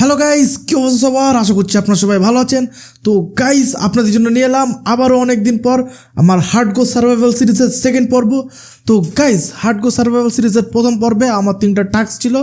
Hello guys কি অবস্থা সবার? আশা করছি আপনারা সবাই ভালো আছেন। তো গাইস আপনাদের জন্য নিয়ে এলাম আবারও অনেক দিন পর আমার হার্ডগো সার্ভাইভাল সিরিজের সেকেন্ড পর্ব। তো গাইস হার্ডগো সার্ভাইভাল সিরিজের প্রথম পর্বে আমার তিনটা টাস্ক ছিল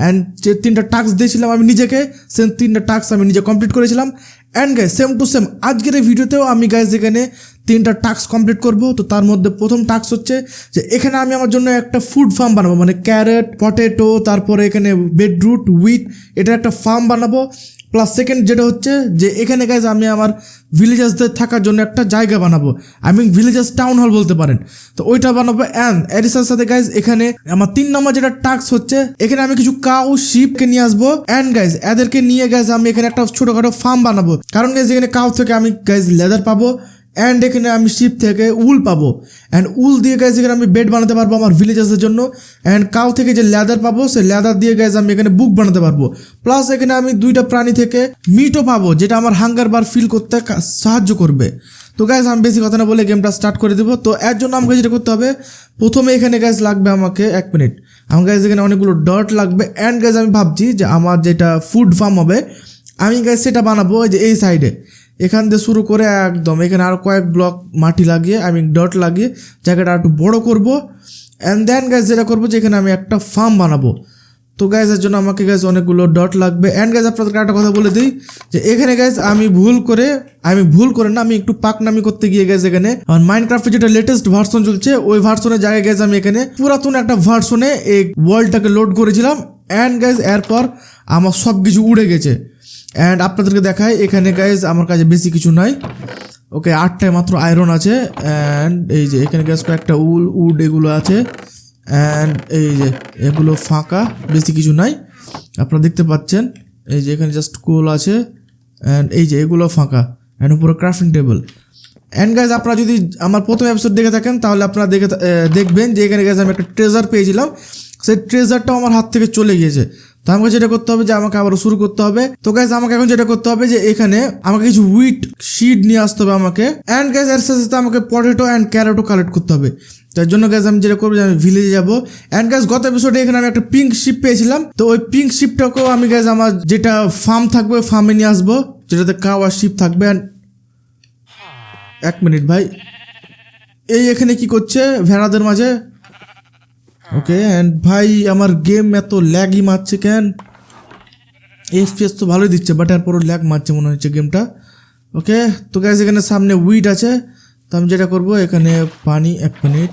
অ্যান্ড যে তিনটা টাস্ক দিয়েছিলাম আমি নিজেকে সেম তিনটা টাস্ক আমি নিজে কমপ্লিট করেছিলাম। And guys same to same আজকের এই ভিডিওতেও আমি গাইস এখানে তিনটা টাস্ক কমপ্লিট করব। তো তার মধ্যে প্রথম টাস্ক হচ্ছে যে এখানে আমি আমার জন্য একটা ফুড ফার্ম বানাবো মানে ক্যারেট পটেটো তারপরে এখানে বেডরুট উইথ এটা একটা ফার্ম বানাবো। প্লাস সেকেন্ড যেটা হচ্ছে যে এখানে গাইজ আমি আমার ভিলেজার্সদের থাকার জন্য একটা জায়গা বানাবো। I mean villagers town hall বলতে পারেন। তো ওইটা বানাবো অ্যান্ড এরিসার সাথে গাইজ এখানে আমার তিন নম্বর যেটা টাস্ক হচ্ছে, এখানে আমি কিছু কাউ শিপকে নিয়ে আসব। অ্যান্ড গাইজ এদেরকে নিয়ে গাইজ আমি এখানে একটা ছোটোখাটো ফার্ম বানাবো। কারণ গাইজ এখানে কাউ থেকে আমি গাইজ লেদার পাবো। অ্যান্ড এখানে আমি শিপ থেকে উল পাবো। অ্যান্ড উল দিয়ে গাইজ এখানে আমি বেড বানাতে পারব আমার ভিলেজার্সের জন্য। অ্যান্ড কাউ থেকে যে লেদার পাবো, সেই লেদার দিয়ে গাইজ আমি এখানে বুক বানাতে পারব। প্লাস এখানে আমি দুইটা প্রাণী থেকে মিটও পাবো, যেটা আমার হাঙ্গার বার ফিল করতে সাহায্য করবে। তো গাইজ আমি বেশি কথা না বলে গেমটা স্টার্ট করে দেবো। তো এর জন্য আমাকে যেটা করতে হবে, প্রথমে এখানে গাইজ লাগবে আমাকে এক মিনিট আমার গাইজ এখানে অনেকগুলো ডট লাগবে। অ্যান্ড গাইজ আমি ভাবছি যে আমার যেটা ফুড ফার্ম হবে, আমি গাইজ সেটা বানাবো ওই যে এই সাইডে এখান দিয়ে শুরু করে একদম, এখানে আরও কয়েক ব্লক মাটি লাগিয়ে আমি ডট লাগিয়ে জায়গাটা একটু বড় করব। অ্যান্ড দেন গ্যাস যেটা করব যে এখানে আমি একটা ফার্ম বানাবো। তো গ্যাসের জন্য আমাকে গ্যাস অনেকগুলো ডট লাগবে। অ্যান্ড গ্যাস আপনাদেরকে একটা কথা বলে দিই, যে এখানে গ্যাস আমি ভুল করে আমি ভুল করে না, আমি একটু পাকনামি করতে গিয়ে গেছে এখানে, আমার মাইনক্রাফ্টের যেটা লেটেস্ট ভার্সন চলছে, ওই ভার্সনের জায়গায় গেছে আমি এখানে পুরাতন একটা ভার্সনে এই ওয়ার্ল্ডটাকে লোড করেছিলাম। অ্যান্ড গ্যাস এরপর আমার সব কিছু উড়ে গেছে। অ্যান্ড আপনাদেরকে দেখায় এখানে গাইজ আমার কাছে বেশি কিছু নাই। ওকে আটটায় মাত্র আয়রন আছে। অ্যান্ড এই যে, এখানে গ্যাস কয়েকটা উল, উড এগুলো আছে। অ্যান্ড এই যে, এগুলো ফাঁকা, বেশি কিছু নাই। আপনারা দেখতে পাচ্ছেন, এই যে, এখানে জাস্ট কোল আছে। অ্যান্ড এই যে, এগুলো ফাঁকা। অ্যান্ড উপরে ক্রাফটিং টেবিল অ্যান্ড গাইজ আপনারা যদি আমার প্রথম এপিসোড দেখে থাকেন, তাহলে আপনারা দেখে দেখবেন যে এখানে গাইজ আমি একটা ট্রেজার পেয়েছিলাম। সেই ট্রেজারটাও আমার হাত থেকে চলে গিয়েছে। তো আমাকে যেটা করতে হবে যে আমাকে আবার শুরু করতে হবে। তো গাইজ আমাকে এখন যেটা করতে হবে যে এখানে আমাকে কিছু উইট শিড নিয়ে আসতে হবে আমাকে। অ্যান্ড গাইজ এর সাথে সাথে আমাকে পটেটো অ্যান্ড ক্যারেটও কালেক্ট করতে হবে। তার জন্য গ্যাস আমি যেটা করব যে আমি ভিলেজে যাব। অ্যান্ড গ্যাস গত এপিসোডে এখানে আমি একটা পিঙ্ক শিপ পেয়েছিলাম। তো ওই পিঙ্ক শিপটাকেও আমি গ্যাস আমার যেটা ফার্ম থাকবে ফার্মে নিয়ে আসব। যেটাতে কাও আর শিপ থাকবে। অ্যান্ড এক মিনিট ভাই। এই এখানে কি করছে? ভেড়াদের মাঝে ওকে অ্যান্ড ভাই, আমার গেম এত ল্যাগই মারছে কেন? এফপিএস তো ভালোই দিচ্ছে বাট এরপরও ল্যাগ মারছে মনে হচ্ছে গেমটা ওকে তো গ্যাস এখানে সামনে উইড আছে। তো আমি যেটা করব, এখানে পানি এক মিনিট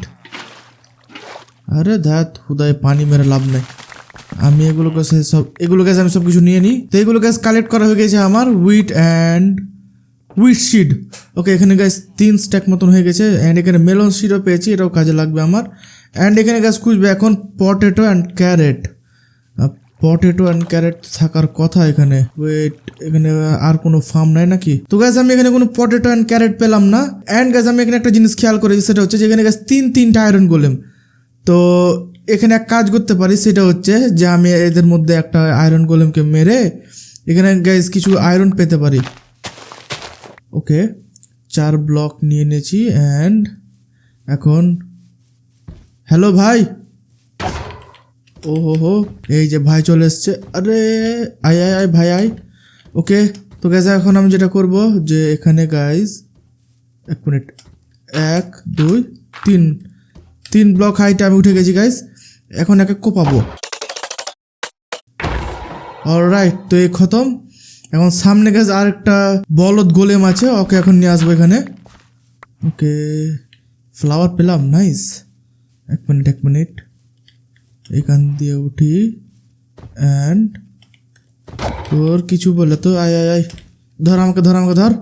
আরে ধ্যাত, হুদায় পানি মেরে লাভ নেই। আমি এগুলো সে সব এগুলো গ্যাস আমি সব কিছু নিয়ে নিই তো এগুলো গ্যাস কালেক্ট করা হয়ে গেছে আমার wheat and wheat seed okay এখানে গ্যাস তিন স্ট্যাক মতন হয়ে গেছে। অ্যান্ড এখানে মেলন শিডও পেয়েছি, এটাও কাজে লাগবে আমার। অ্যান্ড এখানে গ্যাস খুঁজবে এখন potato and carrot potato and carrot থাকার কথা এখানে। ওয়েট এখানে আর কোনো ফার্ম নাই নাকি? তো গ্যাস আমি এখানে কোনো পটেটো অ্যান্ড ক্যারেট পেলাম না। অ্যান্ড গ্যাস আমি এখানে একটা জিনিস খেয়াল করেছি, সেটা হচ্ছে যে এখানে গ্যাস তিন তিনটা আয়রন গোলেম তো এখানে এক কাজ করতে পারি, সেটা হচ্ছে যে আমি এদের মধ্যে একটা আয়রন গোলেমকে মেরে এখানে গ্যাস কিছু আয়রন পেতে পারি। ওকে চার ব্লক নিয়ে নিয়েছি অ্যান্ড এখন হ্যালো ভাই। ও হো হো এই যে ভাই চলে এসছে। আরে, আয় আয় আয়, ভাই, আয়। ওকে, তো গ্যাস এখন আমি যেটা করব যে এখানে গাইজ এক মিনিট। এক, দুই, তিন। তিন ব্লক হাইটে আমি উঠে গেছি গাইজ এখন একে কোপাবো। অলরাইট তো এই খতম। এখন সামনে গাছ আর একটা বলদ গোলেম আছে, ওকে এখন নিয়ে আসব এখানে। ওকে ফ্লাওয়ার পেলাম নাইস এক মিনিট এক মিনিট। এখান দিয়ে উঠি। অ্যান্ড তোর কিছু বলে তো, আয় আয় আয়। ধর আমাকে ধর আমাকে, ধর।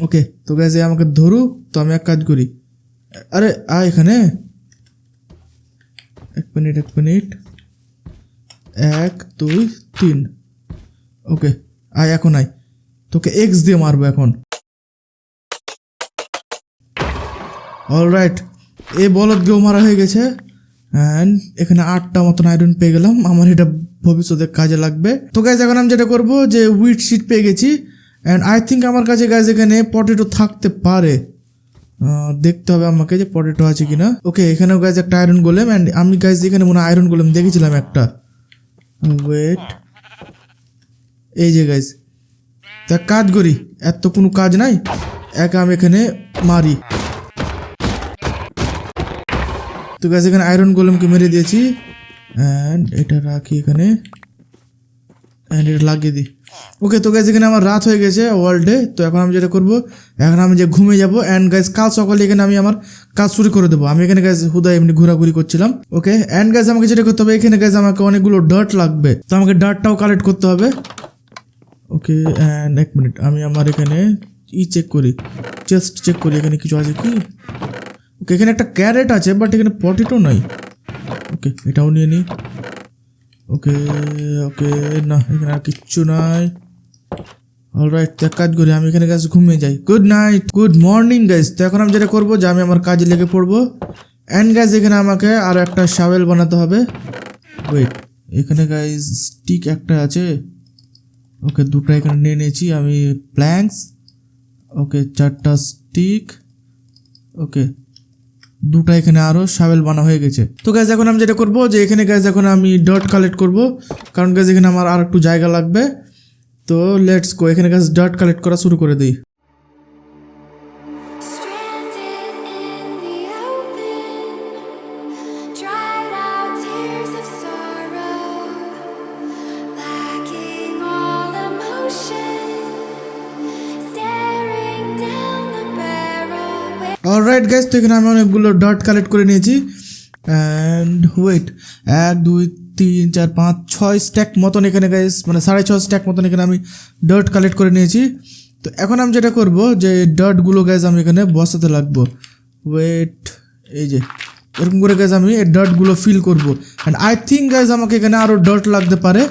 ওকে তো গেছে আমাকে ধরু, তো আমি এক কাজ করি। আরে, আয় এখানে। এক মিনিট এক মিনিট। এক, দুই, তিন। ওকে আয়, এখন আয়। তোকে এক্স দিয়ে মারবো এখন। অলরাইট এই বলদ গেও মারা হয়ে গেছে। অ্যান্ড এখানে আটটা মতন আয়রন পেয়ে গেলাম। আমার এটা ভবিষ্যতে কাজে লাগবে। তো গাইজ এখন আমি যেটা করব যে উইট শিট পেয়ে গেছি। অ্যান্ড আই থিঙ্ক আমার কাছে গাইজ এখানে পটেটো থাকতে পারে। দেখতে হবে আমাকে যে পটেটো আছে কিনা। ওকে এখানেও গাইজ একটা আয়রন গোলেম অ্যান্ড আমি গাইজ এখানে মনে আয়রন গোলেম দেখেছিলাম একটা। ওয়েট এই যে গাইজ তা কাজ করি। এত কোনো কাজ নাই। একা আমি এখানে মারি। তো গাছ এখানে আয়রন গোলমকে মেরে দিয়েছি। অ্যান্ড এটা রাখি এখানে। অ্যান্ড এটা লাগিয়ে দিই। ওকে তো গাছ এখানে আমার রাত হয়ে গেছে ওয়ার্ল্ডে তো এখন আমি যেটা করব, এখন আমি যে ঘুমিয়ে যাব। অ্যান্ড গাইজ কাল সকালে এখানে আমি আমার কাজ শুরু করে দেবো। আমি এখানে গাছ হুদা এমনি ঘোরাঘুরি করছিলাম। ওকে অ্যান্ড গাছ আমাকে যেটা করতে হবে, এখানে গাছ আমাকে অনেকগুলো ডার্ট লাগবে। তো আমাকে ডার্টটাও কালেক্ট করতে হবে। ওকে অ্যান্ড এক মিনিট আমি আমার এখানে ই চেক করি। চেস্ট চেক করি, এখানে কিছু আছে কি? ওকে এখানে একটা ক্যারেট আছে বাট এখানে পটেটো নাই। ওকে এটাও নিয়ে নিই ওকে ওকে না, এখানে আর কিচ্ছু নাই। অলরাইট তো এক কাজ করি, আমি এখানে গাছ ঘুমিয়ে যাই। Good night good morning guys তো এখন আমি যেটা করব, যে আমি আমার কাজে লেগে পড়ব। অ্যান্ড গাইজ এখানে আমাকে আরও একটা শাওয়েল বানাতে হবে। ওয়েট এখানে গাইজ স্টিক একটা আছে। ওকে দুটো এখানে নিয়ে নিয়েছি, আমি প্ল্যাঙ্কস ওকে চারটা স্টিক ওকে দুটো এখানে আরও সাবেল বানা হয়ে গেছে। তো গ্যাস এখন আমি যেটা করব যে এখানে গ্যাস এখন আমি ডট কালেক্ট করব। কারণ গাছ এখানে আমার আর একটু জায়গা লাগবে। তো লেটস গো এখানে গ্যাস ডট কালেক্ট করা শুরু করে দিই। অলরাইট গ্যাস তো এখানে আমি অনেকগুলো ডট কালেক্ট করে নিয়েছি। অ্যান্ড ওয়েট এক, দুই, তিন, চার, পাঁচ, ছয় স্ট্যাক মতন এখানে গ্যাস মানে সাড়ে ছয় স্ট্যাক মতন এখানে আমি ডট কালেক্ট করে নিয়েছি। তো এখন আমি যেটা করব, যে ডটগুলো গ্যাস আমি এখানে বসাতে লাগবো। ওয়েট এই যে, এরকম করে গ্যাস আমি এই ডটগুলো ফিল করব। অ্যান্ড আই থিঙ্ক গ্যাস আমাকে এখানে আরও ডট লাগতে পারে।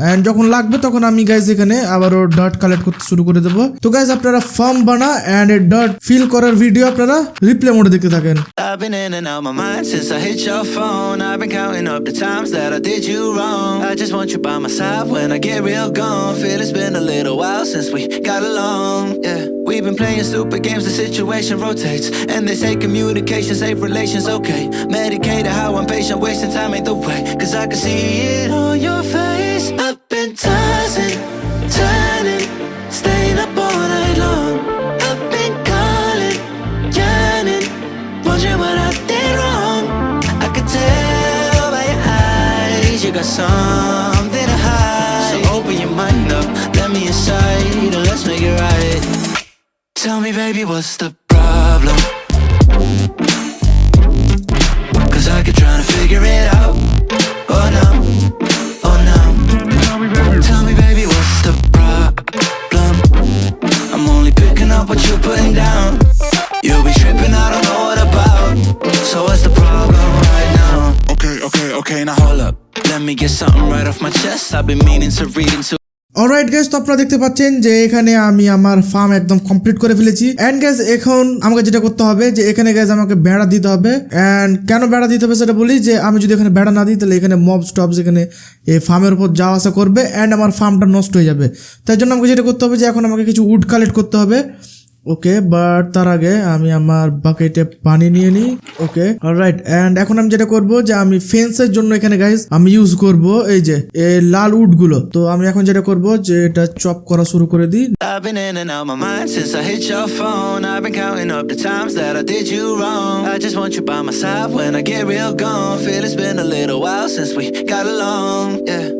অ্যান্ড যখন লাগবে তখন আমি গাইজ এখানে আবারও ডট কালেক্ট করতে শুরু করে দেবো তো গাইজ আপনারা ফর্ম বানা অ্যান্ড ডট ফিল করার ভিডিও আপনারা রিপ্লে মোডে দেখতে থাকেন I've been in and out my mind since I hit your phone. I've been counting up the times that I did you wrong. I just want you by my side when I get real gone. Feel it's been a little while since we got along. Yeah, we've been playing stupid games, the situation rotates. And they say communication, save relations, okay. Medicated how I'm patient, wasting time ain't the way. Cause I can see it on your face. Been tossing, turning, staying up all night long. I've been calling, yearning. Wondering what I did wrong. I could tell by your eyes you got something to hide. So open your mind up, let me inside, and let's make it right. Tell me, baby, what's the alright guys তো আপনারা দেখতে পাচ্ছেন যে এখানে আমি আমার farm একদম complete করে ফেলেছি। অ্যান্ড গ্যাস এখন আমাকে যেটা করতে হবে যে এখানে গ্যাস আমাকে বেড়া দিতে হবে। অ্যান্ড কেন বেড়া দিতে হবে সেটা বলি যে আমি যদি এখানে বেড়া না দিই, তাহলে এখানে মব স্টপস এখানে এই ফার্মের উপর যাওয়া আসা করবে। অ্যান্ড আমার ফার্মটা নষ্ট হয়ে যাবে। তাই জন্য আমাকে যেটা করতে হবে যে এখন আমাকে কিছু উড কালেক্ট করতে হবে। ওকে বাট তার আগে আমি আমার বাকেটে পানি নিয়ে নিই। ওকে রাইট অ্যান্ড এখন আমি যেটা করব যে আমি ফেন্সের জন্য এখানে গাইস আমি ইউজ করব এই যে এ লাল উডগুলো তো আমি এখন যেটা করব যে এটা চপ করা শুরু করে দিই.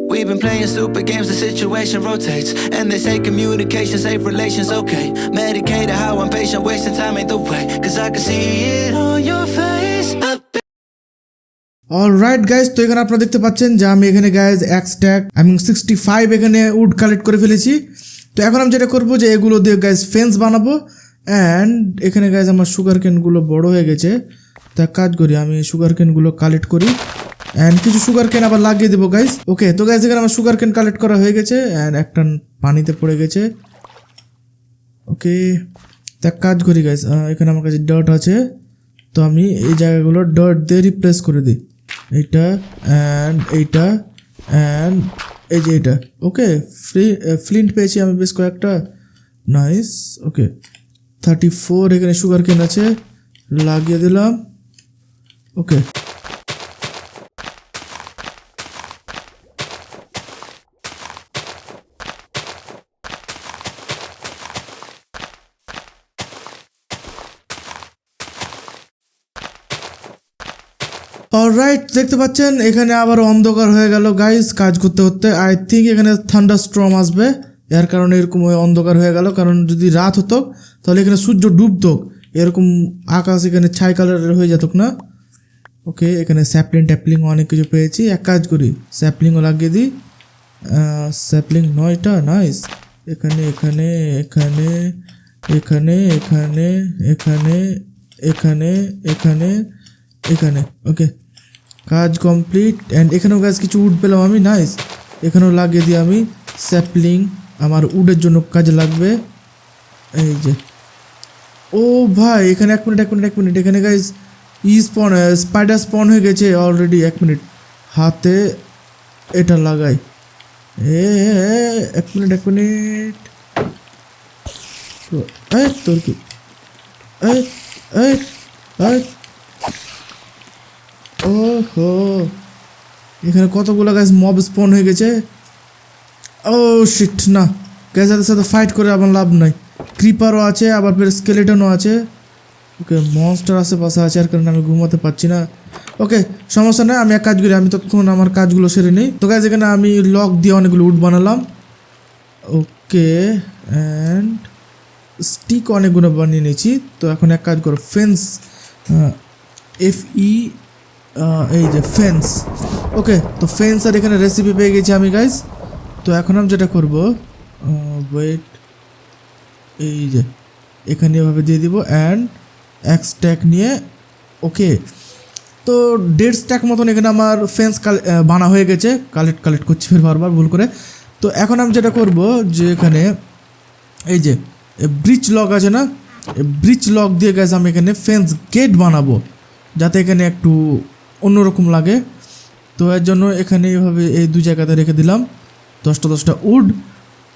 We've been playing stupid games, the situation rotates. And they say communication, save relations, okay. Medicated how I'm patient, wasting time ain't the way. Cause I can see it on your face. Alright guys তো এখানে আপনারা দেখতে পাচ্ছেন যে আমি এখানে guys এক stack আমি সিক্সটি ফাইভ এখানে উড কালেক্ট করে ফেলেছি তো এখন আমি যেটা করব যে এগুলো দিয়ে গাইজ ফেন্স বানাবো অ্যান্ড এখানে গাইজ আমার সুগার কেনগুলো বড় হয়ে গেছে তো কাজ করি আমি সুগার কেনগুলো কালেক্ট করি অ্যান্ড কিছু সুগার কেন আবার লাগিয়ে দেবো গাইজ ওকে তো গাইজ এখানে আমার সুগার কেন কালেক্ট করা হয়ে গেছে অ্যান্ড একটা পানিতে পড়ে গেছে। ওকে তো কাজ করি গাইজ এখানে আমার কাছে ডট আছে। তো আমি এই জায়গাগুলো ডট দিয়ে রিপ্লেস করে দিই। এইটা অ্যান্ড এইটা অ্যান্ড এই যে এটা ওকে ফ্রি ফ্লিন্ট পেয়েছি আমি বেশ কয়েকটা। নাইস ওকে থার্টি ফোর এখানে সুগার কেন আছে, লাগিয়ে দিলাম। ওকে অলরাইট দেখতে পাচ্ছেন, এখানে আবার অন্ধকার হয়ে গেল। গাইস কাজ করতে করতে আই থিঙ্ক এখানে থান্ডার স্ট্রম আসবে। এর কারণে এরকম অন্ধকার হয়ে গেল। কারণ যদি রাত হতো, তাহলে এখানে সূর্য ডুবতো। এরকম আকাশ এখানে ছাই কালারের হয়ে যেত না। ওকে এখানে স্যাপলিং ট্যাপলিং অনেক কিছু পেয়েছি। এক কাজ করি স্যাপলিংও লাগিয়ে দিই। স্যাপলিং নয়টা? নাইস এখানে এখানে এখানে এখানে এখানে এখানে এখানে এখানে এখানে ওকে কাজ কমপ্লিট অ্যান্ড এখানেও গাছ কিছু উড পেলাম আমি নাইস এখানেও লাগিয়ে দিই আমি স্যাপলিং আমার উডের জন্য কাজে লাগবে। এই যে। ও ভাই, এখানে এক মিনিট এক মিনিট এক মিনিট এখানে গাইজ ই স্পন স্পাইডার স্পন হয়ে গেছে অলরেডি এক মিনিট হাতে এটা লাগাই। এ এক মিনিট এক মিনিট তোর কি? ওহো। এখানে কতগুলো গাছ মব স্পন হয়ে গেছে? ও শিট না। গ্যাসের সাথে ফাইট করে আমার লাভ নাই। ক্রিপারও আছে, আবার ফের স্কেলেটনও আছে। ওকে মনস্টার আশেপাশে আছে আর কারণে আমি ঘুমাতে পারছি না। ওকে সমস্যা নেই, আমি এক কাজ করি, আমি ততক্ষণ আমার কাজগুলো সেরে নিই। তো গাছ এখানে আমি লক দিয়ে অনেকগুলো উড বানালাম। ওকে অ্যান্ড স্টিক অনেকগুলো বানিয়ে নিয়েছি। তো এখন এক কাজ করো ফেন্স এফ ই এই যে ফেন্স ওকে তো ফেন্স আর এখানে রেসিপি পেয়ে গেছি আমি গাইজ তো এখন আমি যেটা করব ওয়েট এই যে, এখানে এভাবে দিয়ে দিব অ্যান্ড এক স্ট্যাক নিয়ে ওকে তো দেড় স্ট্যাক মতন এখানে আমার ফেন্স বানা হয়ে গেছে। কালেক্ট কালেক্ট করছি ফের বারবার, ভুল করে। তো এখন আমি যেটা করব, যে এখানে, এই যে ব্রিজ লক আছে না? ব্রিজ লক দিয়ে গেছে আমি এখানে ফেন্স গেট বানাবো। যাতে এখানে একটু অন্যরকম লাগে। তো এর জন্য এখানে এইভাবে এই দু জায়গাতে রেখে দিলাম। দশটা দশটা উড।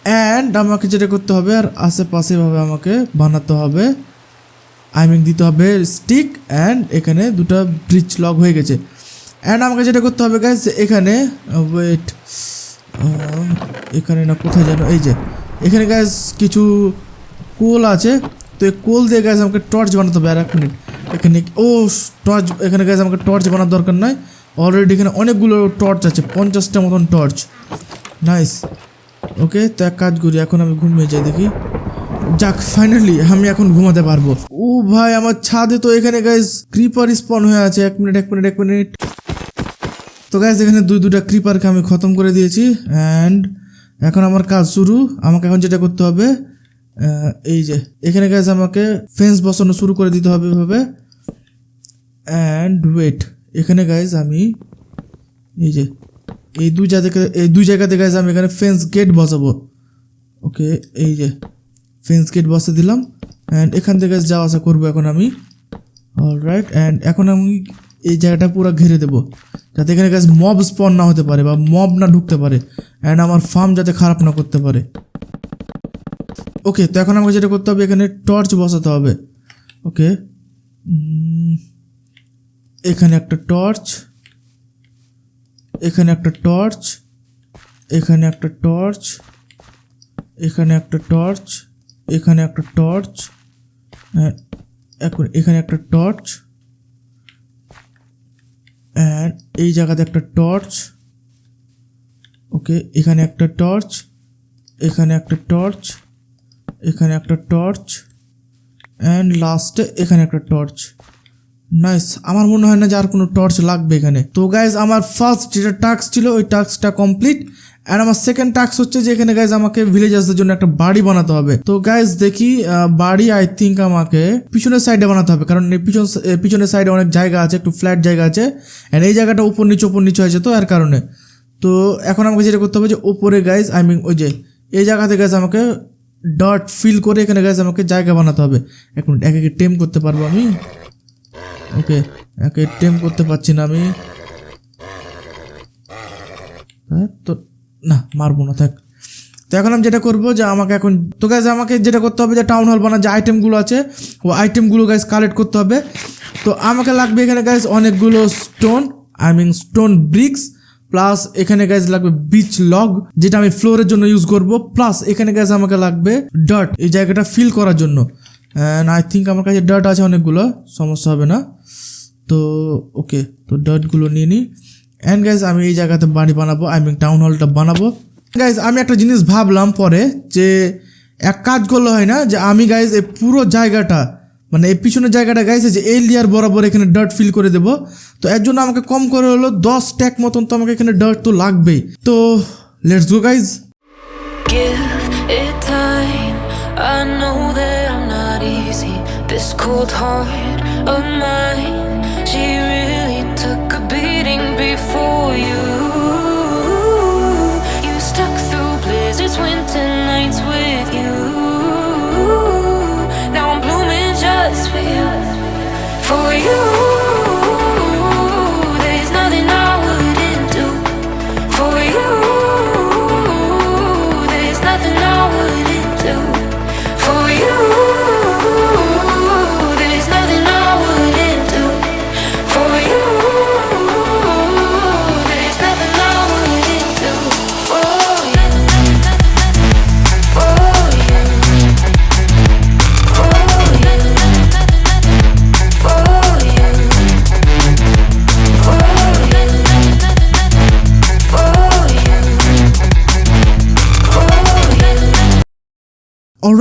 অ্যান্ড আমাকে যেটা করতে হবে, আর আশেপাশে এভাবে আমাকে বানাতে হবে। আইমিং দিতে হবে স্টিক অ্যান্ড এখানে দুটো ব্রিজ লক হয়ে গেছে। অ্যান্ড আমাকে যেটা করতে হবে গাইজ এখানে ওয়েট এখানে না কোথায় যেন, এই যে, এখানে গ্যাস কিছু কোল আছে। তো এই কোল দিয়ে গ্যাস আমাকে টর্চ বানাতে হবে, আর এক মিনিট এখানে ও টর্চ এখানে গ্যাস আমাকে টর্চ বানার দরকার নাই। অলরেডি এখানে অনেকগুলো টর্চ আছে, পঞ্চাশটা মতন টর্চ নাইস ওকে তো এক কাজ করি, এখন আমি ঘুমিয়ে যাই দেখি। যাক ফাইনালি আমি এখন ঘুমাতে পারব। ও ভাই, আমার ছাদে তো এখানে গাইজ ক্রিপার স্পন হয়ে আছে। এক মিনিট এক মিনিট এক মিনিট তো গাইজ এখানে দুই দুটা ক্রিপারকে আমি খতম করে দিয়েছি। অ্যান্ড এখন আমার কাজ শুরু। আমাকে এখন যেটা করতে হবে এই যে, এখানে গাইজ আমাকে ফেন্স বসানো শুরু করে দিতে হবে এভাবে। অ্যান্ড ওয়েট এখানে গাইজ আমি এই যে, এই দুই জায়গা এই দুই জায়গাতে গাইজ আমি এখানে ফেন্স গেট বসাবো। ওকে এই যে ফেন্স গেট বসে দিলাম। অ্যান্ড এখান থেকে যাওয়া আসা করব এখন আমি। অলরাইট অ্যান্ড এখন আমি এই জায়গাটা পুরো ঘিরে দেবো। যাতে এখানে গাছ মব স্পন না হতে পারে বা মব না ঢুকতে পারে। অ্যান্ড আমার ফার্ম যাতে খারাপ না করতে পারে। ওকে তো এখন আমাকে যেটা করতে হবে, এখানে টর্চ বসাতে হবে। ওকে এখানে একটা টর্চ এখানে একটা টর্চ এখানে একটা টর্চ এখানে একটা টর্চ এখানে একটা টর্চ এখন এখানে একটা টর্চ অ্যান্ড এই জায়গাতে একটা টর্চ ওকে এখানে একটা টর্চ এখানে একটা টর্চ এখানে একটা টর্চ অ্যান্ড লাস্টে এখানে একটা টর্চ। নাইস আমার মনে হয় না যে আর কোনো টর্চ লাগবে এখানে। তো গাইজ আমার ফার্স্ট যেটা টাস্ক ছিল, ওই টাস্কটা কমপ্লিট অ্যান্ড আমার সেকেন্ড টাস্ক হচ্ছে যে এখানে গাইজ আমাকে ভিলেজার্সদের জন্য একটা বাড়ি বানাতে হবে। তো গাইজ দেখি বাড়ি আই থিঙ্ক আমাকে পিছনের সাইডে বানাতে হবে, কারণ পিছন পিছনের সাইডে অনেক জায়গা আছে, একটু ফ্ল্যাট জায়গা আছে অ্যান্ড এই জায়গাটা উপর নিচে উপর নিচে হয়েছে তো, এর কারণে। তো এখন আমাকে যেটা করতে হবে যে ওপরে গাইজ আই মিন ওই যে, এই জায়গাতে গাইজ আমাকে ডট ফিল করে এখানে গাইজ আমাকে জায়গা বানাতে হবে। মিনিট, এক একে টেম করতে পারব আমি। ওকে, একে টেম করতে পারছি না আমি। হ্যাঁ তো না, মারবো না, থাক। তো এখন আমি যেটা করব যে আমাকে এখন, তো গাইজ আমাকে যেটা করতে হবে যে টাউন হল বানা যে আইটেমগুলো আছে ও আইটেমগুলো গাইজ কালেক্ট করতে হবে। তো আমাকে লাগবে এখানে গাইজ অনেকগুলো stone I mean stone bricks plus এখানে গাইজ লাগবে বিচ লগ যেটা আমি ফ্লোরের জন্য ইউজ করব। প্লাস এখানে গাইজ আমাকে লাগবে ডার্ট এই জায়গাটা ফিল করার জন্য। অ্যান্ড আই থিঙ্ক আমার কাছে ডার্ট আছে অনেকগুলো, সমস্যা হবে না। তো ওকে তো ডার্টগুলো নিয়ে নিই অ্যান্ড গাইজ আমি এই জায়গাতে বাড়ি বানাবো আই মিন টাউন হলটা বানাবো। গাইজ আমি একটা জিনিস ভাবলাম পরে যে, এক কাজ করলে হয় না, যে আমি গাইজ এই পুরো জায়গাটা মানে এই পিছনের জায়গাটা গাইছে যে এই লেয়ার বরাবর এখানে ডার্ট ফিল করে দেবো। তো এর জন্য আমাকে কম করে হলো দশ ট্যাক মতন তো আমাকে এখানে ডার্ট তো লাগবেই। তো let's go guys she really took a beating before. You. For you.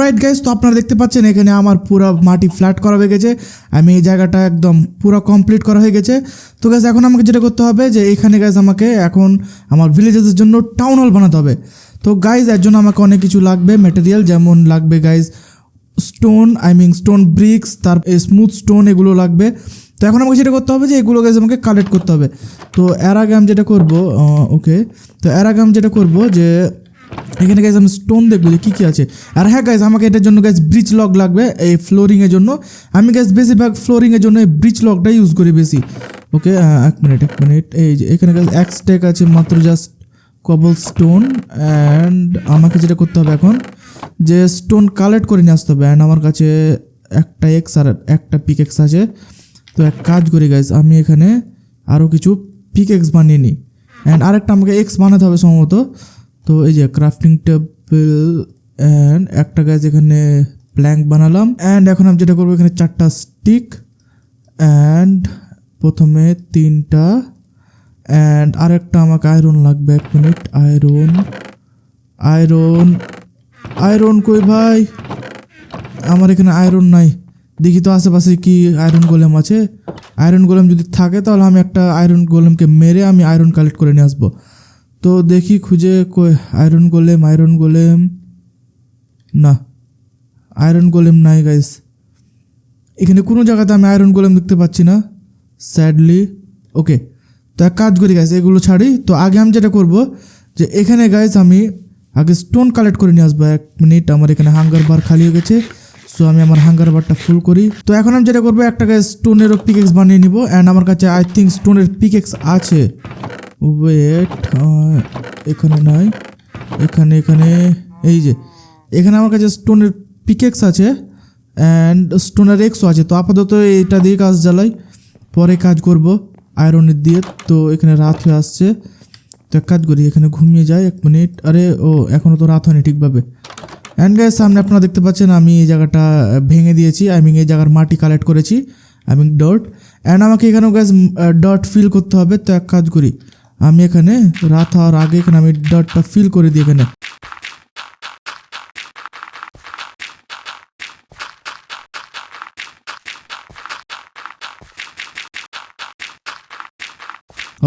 Alright guys তো আপনারা দেখতে পাচ্ছেন এখানে আমার পুরো মাটি ফ্ল্যাট করা হয়ে গেছে। আমি এই জায়গাটা একদম পুরো কমপ্লিট করা হয়ে গেছে। তো গাইজ এখন আমাকে যেটা করতে হবে যে এখানে গাইজ আমাকে এখন আমার ভিলেজেসের জন্য টাউন হল বানাতে হবে। তো গাইজ এর জন্য আমাকে অনেক কিছু লাগবে ম্যাটেরিয়াল যেমন লাগবে guys stone I mean stone bricks তার স্মুথ স্টোন এগুলো লাগবে। তো এখন আমাকে যেটা করতে হবে যে এগুলো গাইজ আমাকে কালেক্ট করতে হবে। তো এর আগে আমি যেটা করব ওকে তো এর আগে আমি যেটা করব যে এখানে গাইজ আমি স্টোন দেখব যে কী কী আছে। আর হ্যাঁ গাইজ আমাকে এটার জন্য গাইজ ব্রিজ লক লাগবে, এই ফ্লোরিংয়ের জন্য। আমি গাইজ বেশিরভাগ ফ্লোরিংয়ের জন্য এই ব্রিজ লকটাই ইউজ করি বেশি। ওকে এক মিনিট এক মিনিট এই যে এখানে গাইজ এক স্টেক আছে মাত্র জাস্ট কবল স্টোন অ্যান্ড আমাকে যেটা করতে হবে এখন, যে স্টোন কালেক্ট করে নিয়ে আসতে হবে। অ্যান্ড আমার কাছে একটা এক্স আর একটা পিক এক্স আছে। তো এক কাজ করি গাইজ আমি এখানে আরও কিছু পিক এক্স বানিয়ে নিই। অ্যান্ড আরেকটা আমাকে এক্স বানাতে হবে সম্ভবত। তো এই যে ক্রাফটিং টেবিল অ্যান্ড একটা গাছ এখানে প্ল্যাঙ্ক বানালাম অ্যান্ড এখন আমি যেটা করব এখানে চারটা স্টিক অ্যান্ড প্রথমে তিনটা অ্যান্ড আরেকটা আমাকে আয়রন লাগবে এক মিনিট আয়রন আয়রন আয়রন কই ভাই? আমার এখানে আয়রন নাই। দেখি তো আশেপাশে কি আয়রন গোলেম আছে। আয়রন গোলেম যদি থাকে তাহলে আমি একটা আয়রন গোলেমকে মেরে আমি আয়রন কালেক্ট করে নিয়ে আসব। তো দেখি খুঁজে আয়রন গোলেম আয়রন গোলেম না আয়রন গোলেম নাই গাইস এখানে কোনো জায়গাতে আমি আয়রন গোলেম দেখতে পাচ্ছি না স্যাডলি ওকে তো এক কাজ করি গাইস এগুলো ছাড়ি। তো আগে আমি যেটা করব, যে এখানে গাইস আমি আগে স্টোন কালেক্ট করে নিয়ে আসব। এক মিনিট আমার এখানে হাঙ্গার বার খালি হয়ে গেছে সো আমি আমার হাঙ্গার বারটা ফুল করি। তো এখন আমি যেটা করব, একটা গাইস স্টোনেরও পিকেক্স বানিয়ে নিব। অ্যান্ড আমার কাছে আই থিঙ্ক স্টোনের পিকেক্স আছে। ওয়েট এখানে নাই, এখানে এখানে, এই যে, এখানে আমার কাছে স্টোনের পিকেক্স আছে অ্যান্ড স্টোনের এক্সও আছে, তো আপাতত এটা দিয়ে কাজ জ্বালাই পরে কাজ করব আয়রনের দিয়ে, তো এখানে রাত হয়ে আসছে, তো এক কাজ করি, এখানে ঘুমিয়ে যাই এক মিনিট আরে, ও এখনও তো রাত হয়নি ঠিকভাবে অ্যান্ড গ্যাস সামনে আপনারা দেখতে পাচ্ছেন আমি এই জায়গাটা ভেঙে দিয়েছি আই মিন এই জায়গার মাটি কালেক্ট করেছি আই মিন ডট অ্যান্ড আমাকে এখানেও গ্যাস ডট ফিল করতে হবে, তো এক কাজ করি আমি এখানে রাত হওয়ার আগে এখানে আমি ডটটা ফিল করে দিই এখানে।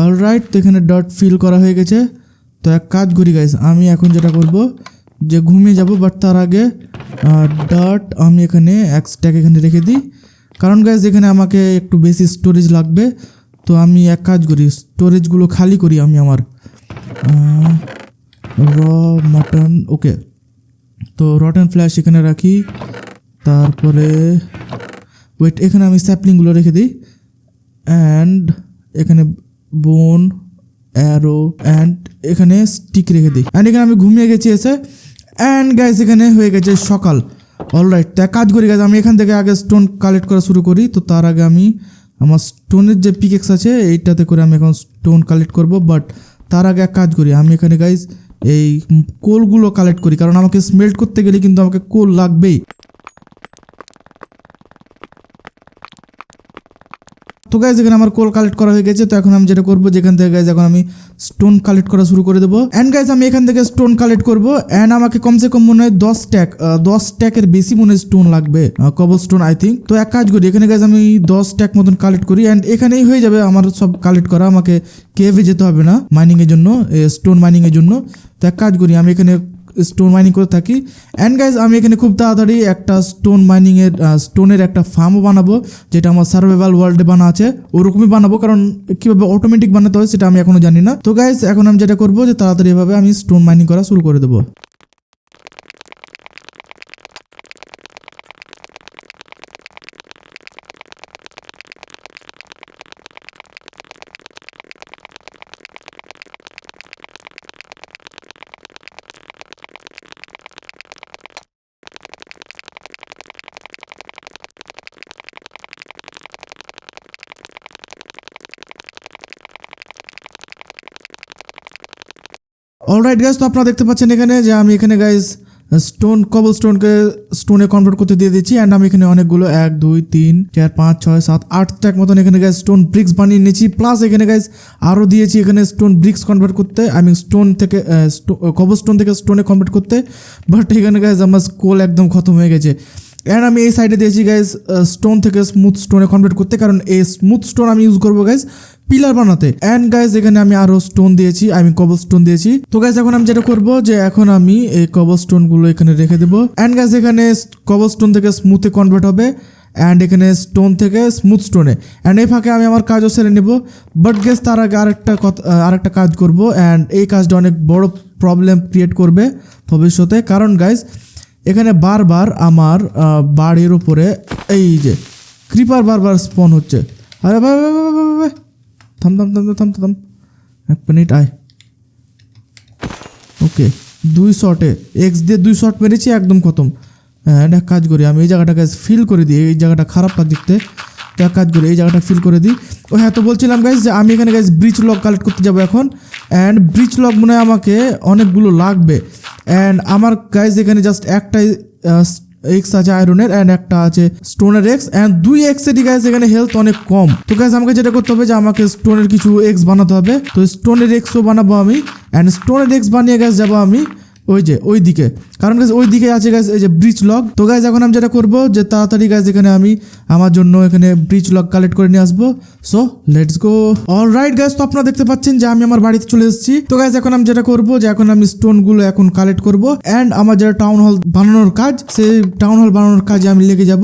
অলরাইট তো এখানে ডট ফিল করা হয়ে গেছে। তো এক কাজ করি গাইস আমি এখন যেটা করব, যে ঘুমিয়ে যাব বাট তার আগে ডট আমি এখানে এক স্ট্যাক এখানে রেখে দিই। কারণ গাইস এখানে আমাকে একটু বেশি স্টোরেজ লাগবে। তো আমি এক কাজ করি স্টোরেজগুলো খালি করি আমি আমার র মাটন ওকে তো রটন ফ্ল্যাশ এখানে রাখি, তারপরে ওয়েট এখানে আমি স্যাপলিংগুলো রেখে দিই অ্যান্ড এখানে বোন অ্যারো অ্যান্ড এখানে স্টিক রেখে দিই অ্যান্ড এখানে আমি ঘুমিয়ে গেছি এসে অ্যান্ড গ্যাস এখানে হয়ে গেছে সকাল অলরাইট তা কাজ করি গেছে আমি এখান থেকে আগে স্টোন কালেক্ট করা শুরু করি, তো তার আগে আমি আমার স্টোনের যে পিকেক্স আছে, এইটাতে করে আমি এখন স্টোন কালেক্ট করব বাট তার আগে এক কাজ করি। আমি এখানে গাইজ এই কোলগুলো কালেক্ট করি, কারণ আমাকে স্মেল্ট করতে গেলে কিন্তু আমাকে কোল লাগবেই। তো গাইজ এখানে আমার কোল কালেক্ট করা হয়ে গেছে, তো এখন আমি যেটা করব, যেখান থেকে গাইজ এখন আমি স্টোন কালেক্ট করা শুরু করে দেবো। অ্যান্ড গাইজ আমি এখান থেকে স্টোন কালেক্ট করব অ্যান্ড আমাকে কমসে কম মনে হয় দশ ট্যাক দশ ট্যাকের বেশি মনে হয় স্টোন লাগবে কবল স্টোন আই থিঙ্ক তো এক কাজ করি, এখানে গাইজ আমি দশ ট্যাক মতন কালেক্ট করি অ্যান্ড এখানেই হয়ে যাবে আমার সব কালেক্ট করা, আমাকে কেভে যেতে হবে না মাইনিংয়ের জন্য স্টোন মাইনিংয়ের জন্য। তো এক কাজ করি, আমি এখানে স্টোন মাইনিং করে থাকি। অ্যান্ড গাইজ আমি এখানে খুব তাড়াতাড়ি একটা স্টোন মাইনিংয়ের স্টোনের একটা ফার্মও বানাবো, যেটা আমার সার্ভাইভাল ওয়ার্ল্ডে বানা আছে। ওরকমই বানাবো, কারণ কীভাবে অটোমেটিক বানাতে হয় সেটা আমি এখনও জানি না। তো গাইজ এখন আমি যেটা করব যে তাড়াতাড়ি এভাবে আমি স্টোন মাইনিং করা শুরু করে দেবো। অলরাইট গাইজ তো আপনারা দেখতে পাচ্ছেন এখানে যে আমি এখানে গাইজ স্টোন কবল স্টোনকে স্টোনে কনভার্ট করতে দিয়ে দিচ্ছি অ্যান্ড আমি এখানে অনেকগুলো, এক, দুই, তিন, চার, পাঁচ, ছয়, সাত, আট ট্যাক মতন এখানে গাইজ স্টোন ব্রিক্স বানিয়ে নিয়েছি প্লাস এখানে গাইজ আরও দিয়েছি এখানে স্টোন ব্রিক্স কনভার্ট করতে আমি স্টোন থেকে কবল স্টোন থেকে স্টোনে কনভার্ট করতে বাট এখানে গাইজ আমার স্কোল একদম খতম হয়ে গেছে। অ্যান্ড আমি এই সাইডে দিয়েছি গাইজ স্টোন থেকে স্মুথ স্টোনে কনভার্ট করতে, কারণ এই স্মুথ স্টোন আমি ইউজ করব গাইজ পিলার বানাতে। অ্যান্ড গাইজ এখানে আমি আরও স্টোন দিয়েছি আমি কবল স্টোন দিয়েছি। তো গাইজ এখন আমি যেটা করব, যে এখন আমি এই কবল স্টোনগুলো এখানে রেখে দেবো। অ্যান্ড গাইজ এখানে কবল স্টোন থেকে স্মুথে কনভার্ট হবে অ্যান্ড এখানে স্টোন থেকে স্মুথ স্টোনে অ্যান্ড এই ফাঁকে আমি আমার কাজও সেরে নেব। বাট গেস তার আগে আরেকটা কথা আরেকটা কাজ করব অ্যান্ড এই কাজটা অনেক বড় প্রবলেম ক্রিয়েট করবে ভবিষ্যতে। কারণ গাইজ এখানে বারবার আমার বাড়ির উপরে এই যে ক্রিপার বারবার স্পন হচ্ছে। আরে ভাই। থাম থাম থাম থাম থাম এক মিনিট আয়। ওকে দুই শটে এক্স দিয়ে দুই শট মেরেছি, একদম খতম। হ্যাঁ এক কাজ করি, আমি এই জায়গাটাকে ফিল করে দিই, এই জায়গাটা খারাপ লাগ দেখতে। তো কাজ করি, এই জায়গাটা ফিল করে দিই। ও হ্যাঁ তো বলছিলাম গাইজ যে আমি এখানে গাইজ ব্রিজ লক কালেক্ট করতে যাব এখন। অ্যান্ড ব্রিজ লক মনে হয় আমাকে অনেকগুলো লাগবে। অ্যান্ড আমার গাইজ এখানে জাস্ট একটাই এক্স আছে আয়রনের অ্যান্ড একটা আছে স্টোনের এক্স অ্যান্ড দুই এক্স এটি গাইজ এখানে হেলথ অনেক কম। তো গাইজ আমাকে যেটা করতে হবে যে আমাকে স্টোনের কিছু এক্স বানাতে হবে। তো স্টোনের এক্সও বানাবো আমি অ্যান্ড স্টোনের এক্স বানিয়ে গাছ যাব আমি। ওই যে, ওই দিকে। কারণ গাছ ওই দিকে আছে গাছ এই যে ব্রিজ লক তো গাছ এখন আমি যেটা করব, যে তাড়াতাড়ি গাছ এখানে আমি আমার জন্য এখানে ব্রিজ লক কালেক্ট করে নিয়ে আসব। So let's go all right guys তো আপনারা দেখতে পাচ্ছেন যে আমি আমার বাড়িতে চলে এসেছি। তো গাছ এখন আমি যেটা করব, যে এখন আমি স্টোনগুলো এখন কালেক্ট করব। অ্যান্ড আমার যেটা টাউন হল বানানোর কাজ, সেই টাউন হল বানানোর কাজে আমি লেগে যাব।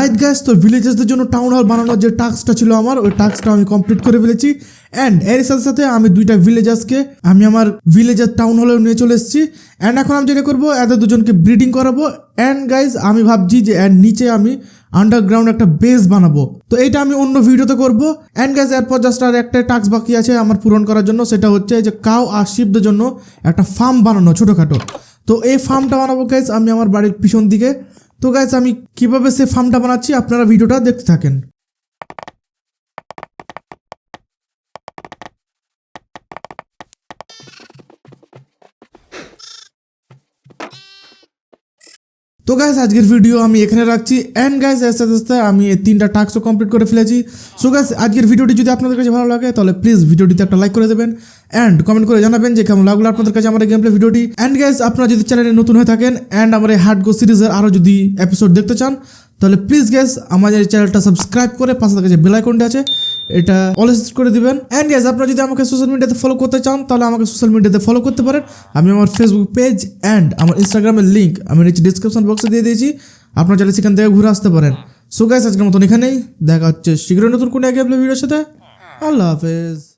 রাইট গ্যাস তো ভিলেজেসদের জন্য টাউন হল বানানোর যে টাস্কটা ছিল আমার, ওই টাস্কটা আমি কমপ্লিট করে ফেলেছি। অ্যান্ড এর সাথে সাথে আমি দুইটা ভিলেজার্সকে আমি আমার ভিলেজের টাউন হলে নিয়ে চলে এসেছি। অ্যান্ড এখন আমি যেটা করব, এদের দুজনকে ব্রিডিং করাবো। অ্যান্ড গাইজ আমি ভাবছি যে অ্যান্ড নিচে আমি আন্ডারগ্রাউন্ড একটা বেস বানাবো। তো এটা আমি অন্য ভিডিওতে করব। অ্যান্ড গাইজ এরপর জাস্ট আর একটা টাস্ক বাকি আছে আমার পূরণ করার জন্য, সেটা হচ্ছে যে কাউ আর শিপদের জন্য একটা ফার্ম বানানো ছোটোখাটো। তো এই ফার্মটা বানাবো গাইজ আমি আমার বাড়ির পিছন দিকে। তো গাইজ আমি কীভাবে সে ফার্মটা বানাচ্ছি আপনারা ভিডিওটা দেখতে থাকেন। তো গাইজ আজকের ভিডিও আমি এখানে রাখছি। অ্যান্ড গাইজ আস্তে আস্তে আমি তিনটা টাস্কও কমপ্লিট করে ফেলেছি। সো গাইজ আজকের ভিডিওটি যদি আপনাদের কাছে ভালো লাগে, তাহলে প্লিজ ভিডিওটিতে একটা লাইক করে দেবেন। অ্যান্ড কমেন্ট করে জানাবেন যে কেমন লাগল আপনাদের কাছে আমার গেম প্লে ভিডিওটি। অ্যান্ড গাইজ আপনারা যদি চ্যানেলে নতুন হয়ে থাকেন অ্যান্ড আমার এই হার্ড গো সিরিজের আরও যদি এপিসোড দেখতে চান, তাহলে প্লিজ গ্যাস আমাদের চ্যানেলটা সাবস্ক্রাইব করে পাশে থাকা যে বেল আইকনটা আছে, এটা অলওয়েজ করে দিবেন। অ্যান্ড গ্যাস আপনারা যদি আমাকে সোশ্যাল মিডিয়াতে ফলো করতে চান, তাহলে আমাকে সোশ্যাল মিডিয়াতে ফলো করতে পারেন। আমি আমার ফেসবুক পেজ অ্যান্ড আমার ইনস্টাগ্রামের লিঙ্ক আমি নিচে ডিসক্রিপশন বক্সে দিয়ে দিয়েছি। আপনারা চাইলে সেখান থেকে ঘুরে আসতে পারেন। সো গ্যাস আজকের মতন এখানেই। দেখা হচ্ছে শীঘ্রই নতুন কোনো এক ভিডিওর সাথে। আল্লাহ হাফেজ।